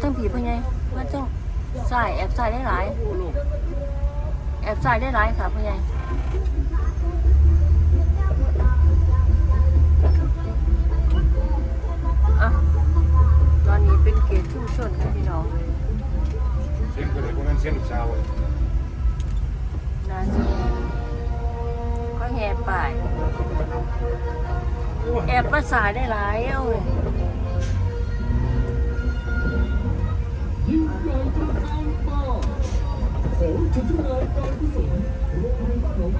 ทั้งผีพ่อใหญ่มาทั้งสายแอบสายได้หลายแอบสายได้หลายค่ะพ่อใหญ่อะตอนนี้เป็นเขตชุมชนค่ะพี่น้องเส้นก็เลยพวกนั้นเส้นลูกสาวนาซีก็แห่ป่ายแอบภาษาได้หลายเอ้ย ม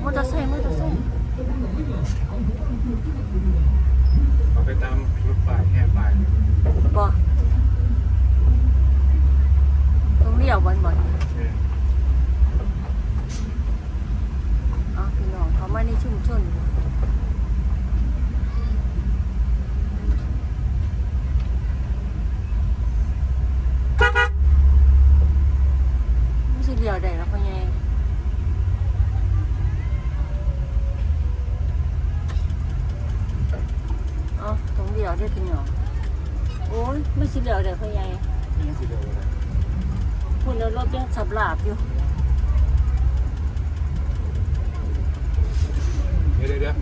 อเตอร์ไซค์มอเตอร์ไซค์เอาไปตามรถไฟแห่ไฟบ่ต้องเลี้ยวบ่บ่อ๋อพี่น้องเขามาในชุมชนไม่ใช่เลี้ยวได้แล้วพ่อใหญ่เอ๋อตรงเลี้ยวได้อพี่น้อง โอ้ยไม่ใช่เลี้ยวได้พ่อใหญ่นี่สิเดียวเลยคุณเอารถยังสับหลาบอยู่เดี๋ยวเดี๋ยวเดี๋ยว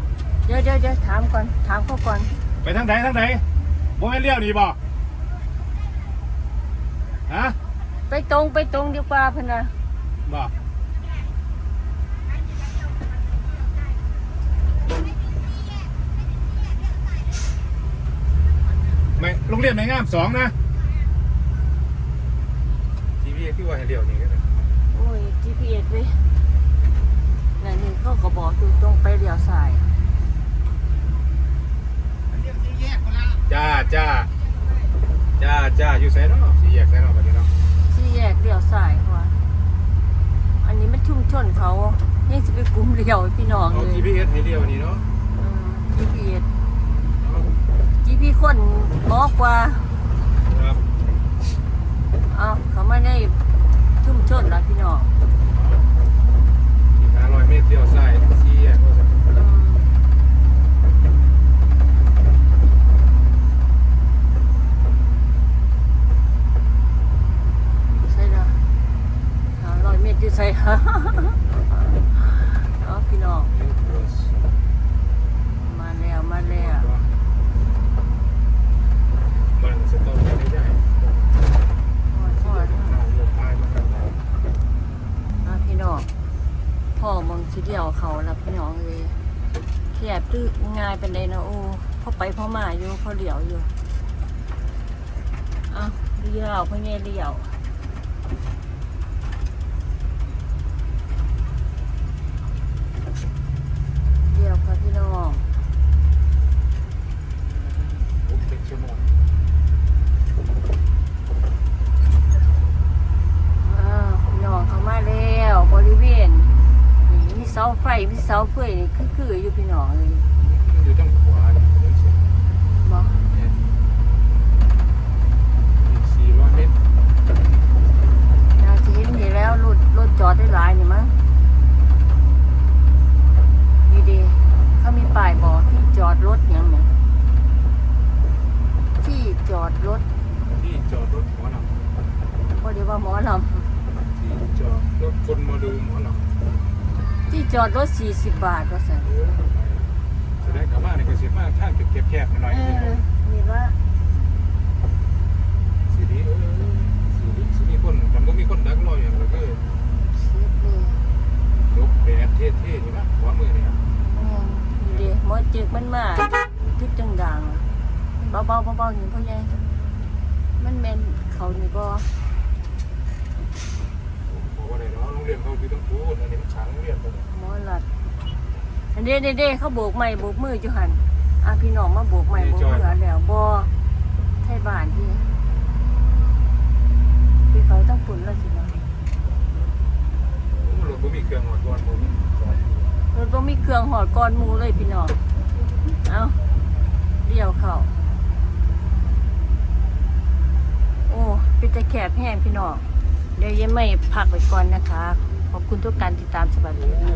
เดี๋ยวเดี๋ยวเดี๋ยวถามก่อนถามเขาก่อนไปทางไหนทางไหนโมเมนเลี้ยวนี่บ่ฮะไปตรงไปตรงดีกว่าพะนะบ่ โรงเรียนไม่งามสองนะทีวีที่ว่าให้เลี้ยวนี่ก็ได้โอ้ย GPS เว้ยนั่นนี่เขาก็บอกอยู่ตรงไปเลี้ยวซ้าย จ้าจ้าจ้าจ้าอยู่ไสเนาะสี่แยกไสเนาะบัดนี้เนาะที่แยกเลี้ยวซ้ายเขาว่าอันนี้มันชุมชนเขายังจะไปกลุ่มเลี้ยวพี่น้องเอา เลย GPS ให้เลี้ยวนี่เนาะ อืม GPS เอา GPS คนบอกว่าครับเอาเขามาในชุมชนละพี่น้องอีกห้าร้อยเมตรเลี้ยวซ้ายสี่แยกว่าซั่น อืมใช่ละหาร้อยเมตรอยู่ใส่ฮะ เอาพี่น้อง มาแล้วมาแล้ว มันสตอไม่ได้ พอดพอด เอาลงท้ายมาครับ เอาพี่น้องพ่อมองสิเดียวเขาละพี่น้องเลยแคบ ตื้อง่ายเป็นไดนะโอ้พ่อไปพ่อมาอยู่พ่อเหลียวอยู่ เอาเลี้ยวพ่อแง่เลี้ยวเลี้ยวค่ะพี่น้อง ผมเป็นชั่วโมง อ้าวพี่น้องเขามาแล้วบริเวณนี่มีเสาไฟมีเสาเฟื่อยนี่คือคืออยู่พี่น้องเลยมันอยู่ทางขวาเนี่ยเดินเส้นบอกเนี่ยอีกสี่ร้อยเมตรเราจะเห็นนี่แล้วรถรถจอดได้หลายนี่มั้งดีดีเขามีป้ายบอกที่จอดรถอย่างเนี่ยที่จอดรถที่จอดรถหมอลำพอดีว่าหมอลที่จอดรถคนมาดูหมอลำ ที่จอดรถ40บาทว่าสันแสดงกับว่าในกระสีมาทางแคบๆหน่อยเอๆอนี่ว่าสีนี้เออสีนี้สีนี้คนมันก็มีคนดักรออยู่แล้วก็เสียเลยลบแบบเท่ๆนี่นะขวามือนี่ครับแม่นดีดีหมอจึกมันมาทึกจังดังเบาๆเบาๆอย่างพ่อใหญ่มันแมนเขานี่บ่ บอกว่า อะไรเนาะโรงเรียนเขาคือต้องพูดอันนี้มันช้างโรงเรียนเขาเนี่ยหมอหลัดอันเด้เด้เด้เขาโบกไม้โบกมืออยู่หันอะพี่น้องมาโบกไม้โบกมือแล้วบ่ไทยบ้านที่พี่เขาต้องปุ่นแล้วสิเนาะรถบ่มีเครื่องหอดก่อนบ่มีจอดรถบ่มีเครื่องหอดก้อนหมูเลยพี่น้องเอาเดี่ยวเข้าโอ้เป็นตะแคบแห้งพี่น้อง เดี๋ยวยังไม่พักไว้ก่อนนะคะ ขอบคุณทุกการติดตามสวัสดีค่ะ